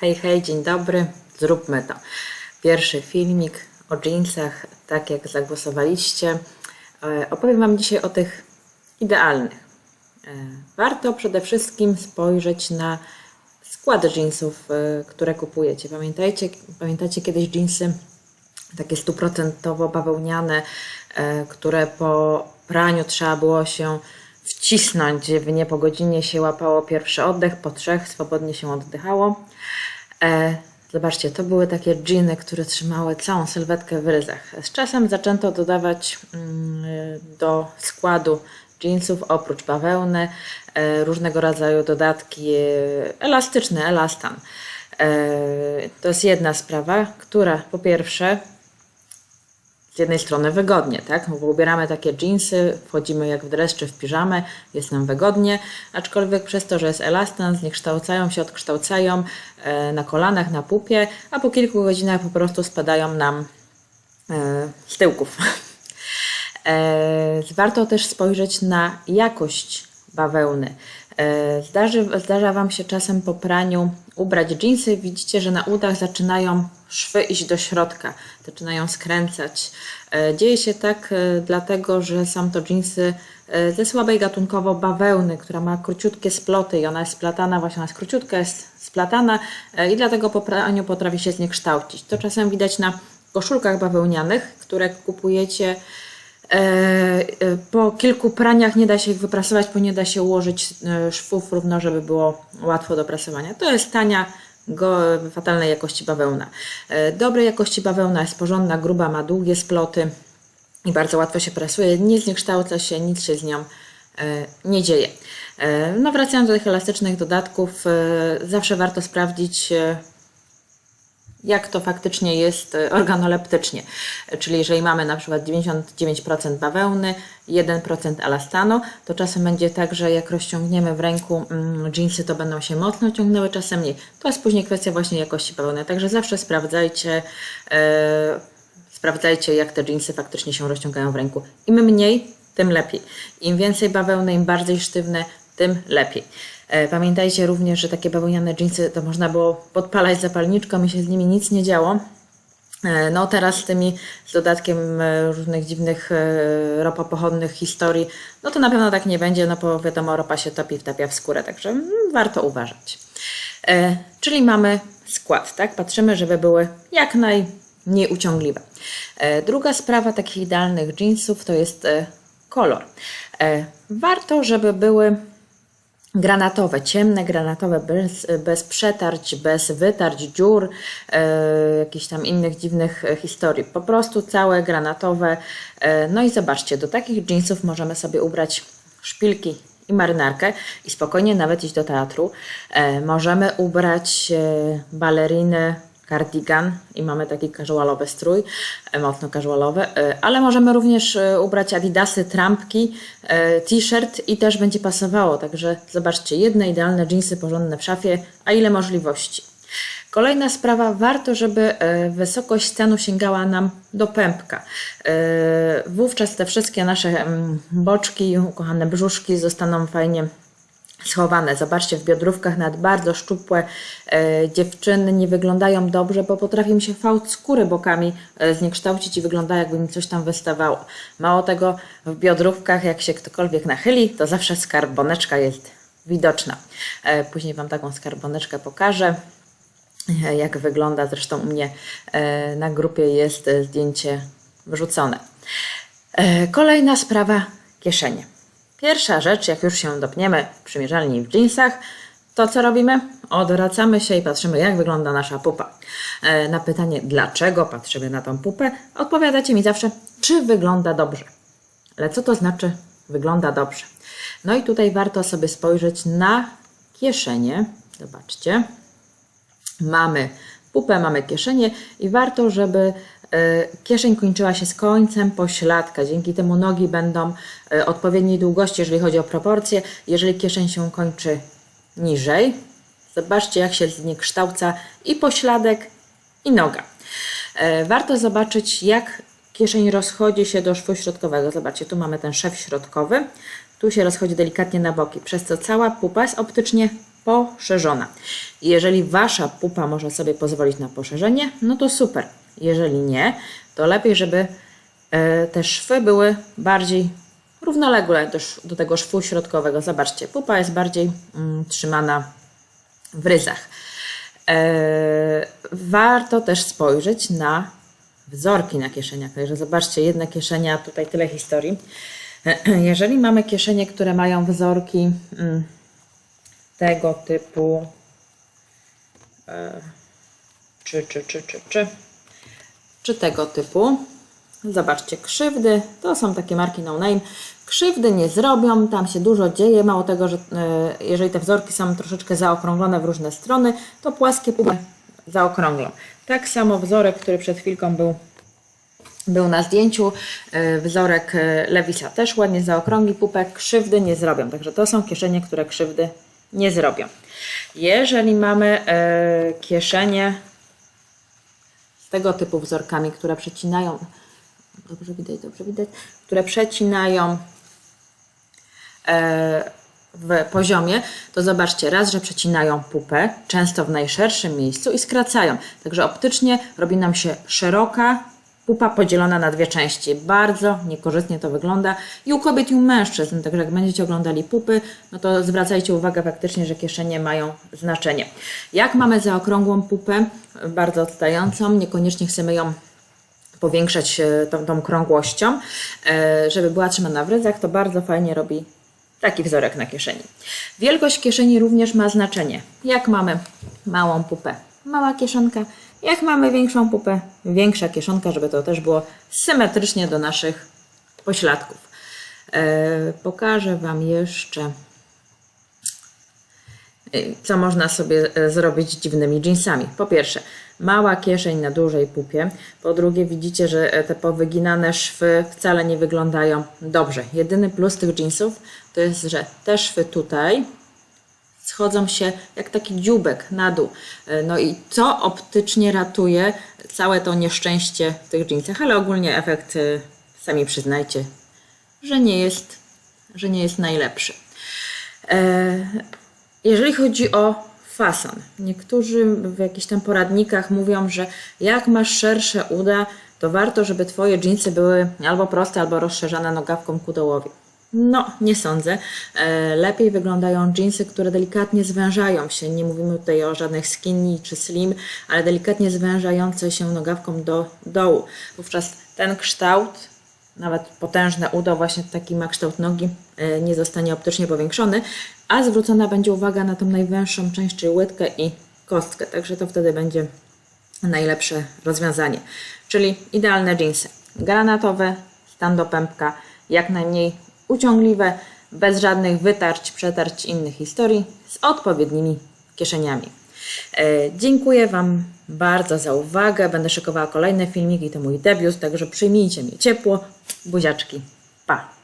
Hej, hej, dzień dobry. Zróbmy to. Pierwszy filmik o jeansach, tak jak zagłosowaliście. E, Opowiem Wam dzisiaj o tych idealnych. E, Warto przede wszystkim spojrzeć na skład jeansów, e, które kupujecie. Pamiętajcie, pamiętacie kiedyś jeansy takie stuprocentowo bawełniane, które po praniu trzeba było się wcisnąć w nie po godzinie się łapało pierwszy oddech, po trzech swobodnie się oddychało. E, zobaczcie, to były takie dżiny, które trzymały całą sylwetkę w ryzach. Z czasem zaczęto dodawać mm, do składu jeansów oprócz bawełny e, różnego rodzaju dodatki e, elastyczne, elastan. E, To jest jedna sprawa, która po pierwsze jednej strony wygodnie, tak? Bo ubieramy takie jeansy, wchodzimy jak w dres czy w piżamę, jest nam wygodnie, aczkolwiek przez to, że jest elastan, zniekształcają się, odkształcają e, na kolanach, na pupie, a po kilku godzinach po prostu spadają nam e, z tyłków. E, Warto też spojrzeć na jakość bawełny. E, Zdarzy, zdarza Wam się czasem po praniu ubrać dżinsy, widzicie, że na udach zaczynają szwy iść do środka, zaczynają skręcać. E, Dzieje się tak e, dlatego, że są to dżinsy ze słabej gatunkowo bawełny, która ma króciutkie sploty i ona jest splatana, właśnie ona jest króciutka, jest splatana i dlatego po praniu potrafi się zniekształcić. To czasem widać na koszulkach bawełnianych, które kupujecie po kilku praniach nie da się ich wyprasować, bo nie da się ułożyć e, szwów równo, żeby było łatwo do prasowania. To jest tania, go, fatalnej jakości bawełna. E, Dobrej jakości bawełna jest porządna, gruba, ma długie sploty i bardzo łatwo się prasuje, nie zniekształca się, nic się z nią e, nie dzieje. E, No wracając do tych elastycznych dodatków, e, zawsze warto sprawdzić e, jak to faktycznie jest e, organoleptycznie. Czyli jeżeli mamy na przykład 99% bawełny, 1% elastanu, to czasem będzie tak, że jak rozciągniemy w ręku mm, dżinsy, to będą się mocno ciągnęły, czasem mniej. To jest później kwestia właśnie jakości bawełny. Także zawsze sprawdzajcie, e, sprawdzajcie jak te dżinsy faktycznie się rozciągają w ręku. Im mniej, tym lepiej. Im więcej bawełny, im bardziej sztywne, tym lepiej. E, Pamiętajcie również, że takie bawełniane dżinsy to można było podpalać zapalniczką i się z nimi nic nie działo. E, No teraz z tymi, z dodatkiem e, różnych dziwnych ropopochodnych historii, no to na pewno tak nie będzie, no bo wiadomo, ropa się topi, wtapia w skórę, także mm, warto uważać. Czyli mamy skład, tak? Patrzymy, żeby były jak najmniej uciągliwe. Druga sprawa takich idealnych jeansów to jest kolor. Warto, żeby były granatowe, ciemne granatowe, bez, bez przetarć, bez wytarć, dziur, e, jakichś tam innych dziwnych e, historii. Po prostu całe granatowe. E, no i zobaczcie, do takich jeansów możemy sobie ubrać szpilki i marynarkę i spokojnie nawet iść do teatru. E, możemy ubrać e, baleriny, cardigan i mamy taki casualowy strój, e, mocno casualowy, e, ale możemy również e, ubrać adidasy, trampki, t-shirt i też będzie pasowało. Także zobaczcie, jedne idealne jeansy porządne w szafie, a ile możliwości. Kolejna sprawa, warto, żeby wysokość stanu sięgała nam do pępka. Wówczas te wszystkie nasze mm, boczki, ukochane brzuszki zostaną fajnie schowane. Zobaczcie, w biodrówkach nawet bardzo szczupłe e, dziewczyny nie wyglądają dobrze, bo potrafi mi się fałd skóry bokami e, zniekształcić i wygląda jakby mi coś tam wystawało. Mało tego, w biodrówkach jak się ktokolwiek nachyli, to zawsze skarboneczka jest widoczna. E, później Wam taką skarboneczkę pokażę e, jak wygląda. Zresztą u mnie e, na grupie jest e, zdjęcie wrzucone. Kolejna sprawa kieszenie. Pierwsza rzecz, jak już się dopniemy w przymierzalni w jeansach, to co robimy? Odwracamy się i patrzymy, jak wygląda nasza pupa. E, Na pytanie, dlaczego patrzymy na tą pupę, odpowiadacie mi zawsze, czy wygląda dobrze. Ale co to znaczy wygląda dobrze? No i tutaj warto sobie spojrzeć na kieszenie. Zobaczcie mamy pupę, mamy kieszenie i warto, żeby e, kieszeń kończyła się z końcem pośladka. Dzięki temu nogi będą e, odpowiedniej długości, jeżeli chodzi o proporcje. Jeżeli kieszeń się kończy niżej, zobaczcie jak się zniekształca i pośladek, i noga. E, Warto zobaczyć, jak kieszeń rozchodzi się do szwu środkowego. Zobaczcie, tu mamy ten szef środkowy, tu się rozchodzi delikatnie na boki, przez co cała pupa jest optycznie poszerzona. Jeżeli wasza pupa może sobie pozwolić na poszerzenie, no to super. Jeżeli nie, to lepiej, żeby e, te szwy były bardziej równoległe do, tego szwu środkowego. Zobaczcie, pupa jest bardziej mm, trzymana w ryzach. E, warto też spojrzeć na wzorki na kieszeniach. Także zobaczcie, jedna kieszenia, tutaj tyle historii. Jeżeli mamy kieszenie, które mają wzorki mm, tego typu, e, czy, czy, czy, czy, czy, czy tego typu, zobaczcie, krzywdy, to są takie marki no name, krzywdy nie zrobią, tam się dużo dzieje, mało tego, że e, jeżeli te wzorki są troszeczkę zaokrąglone w różne strony, to płaskie pupy zaokrąglą. Tak samo wzorek, który przed chwilką był był na zdjęciu. e, Wzorek Lewisa też ładnie zaokrągli pupek, krzywdy nie zrobią. Także to są kieszenie, które krzywdy nie zrobią. Jeżeli mamy e, kieszenie z tego typu wzorkami, które przecinają, dobrze widać, dobrze widać, które przecinają e, w poziomie, to zobaczcie, raz, że przecinają pupę, często w najszerszym miejscu i skracają. Także optycznie robi nam się szeroka pupa podzielona na dwie części. Bardzo niekorzystnie to wygląda i u kobiet i u mężczyzn. Także jak będziecie oglądali pupy, no to zwracajcie uwagę faktycznie, że kieszenie mają znaczenie. Jak mamy zaokrągłą pupę, bardzo odstającą, niekoniecznie chcemy ją powiększać e, tą, tą krągłością, e, żeby była trzymana w ryzach, to bardzo fajnie robi taki wzorek na kieszeni. Wielkość kieszeni również ma znaczenie. Jak mamy małą pupę, mała kieszonka. Jak mamy większą pupę, większa kieszonka, żeby to też było symetrycznie do naszych pośladków. E, pokażę Wam jeszcze Y, co można sobie e, zrobić dziwnymi jeansami. Po pierwsze, mała kieszeń na dużej pupie. Po drugie, widzicie, że e, te powyginane szwy wcale nie wyglądają dobrze. Jedyny plus tych jeansów to jest, że te szwy tutaj schodzą się jak taki dziubek na dół. E, No i to optycznie ratuje całe to nieszczęście w tych jeansach, ale ogólnie efekt, e, sami przyznajcie, że nie jest, że nie jest najlepszy. E, jeżeli chodzi o fason, niektórzy w jakichś tam poradnikach mówią, że jak masz szersze uda, to warto, żeby Twoje dżinsy były albo proste, albo rozszerzane nogawką ku dołowi. No, nie sądzę. E, Lepiej wyglądają dżinsy, które delikatnie zwężają się. Nie mówimy tutaj o żadnych skinny czy slim, ale delikatnie zwężające się nogawką do dołu. Wówczas ten kształt nawet potężne udo, właśnie taki ma kształt nogi, e, nie zostanie optycznie powiększony, a zwrócona będzie uwaga na tą najwęższą część, czyli łydkę i kostkę. Także to wtedy będzie najlepsze rozwiązanie. Czyli idealne jeansy. Granatowe, stan do pępka, jak najmniej uciągliwe, bez żadnych wytarć, przetarć innych historii, z odpowiednimi kieszeniami. E, Dziękuję Wam bardzo za uwagę. Będę szykowała kolejne filmiki, to mój debiut, także przyjmijcie mnie ciepło. Buziaczki. Pa!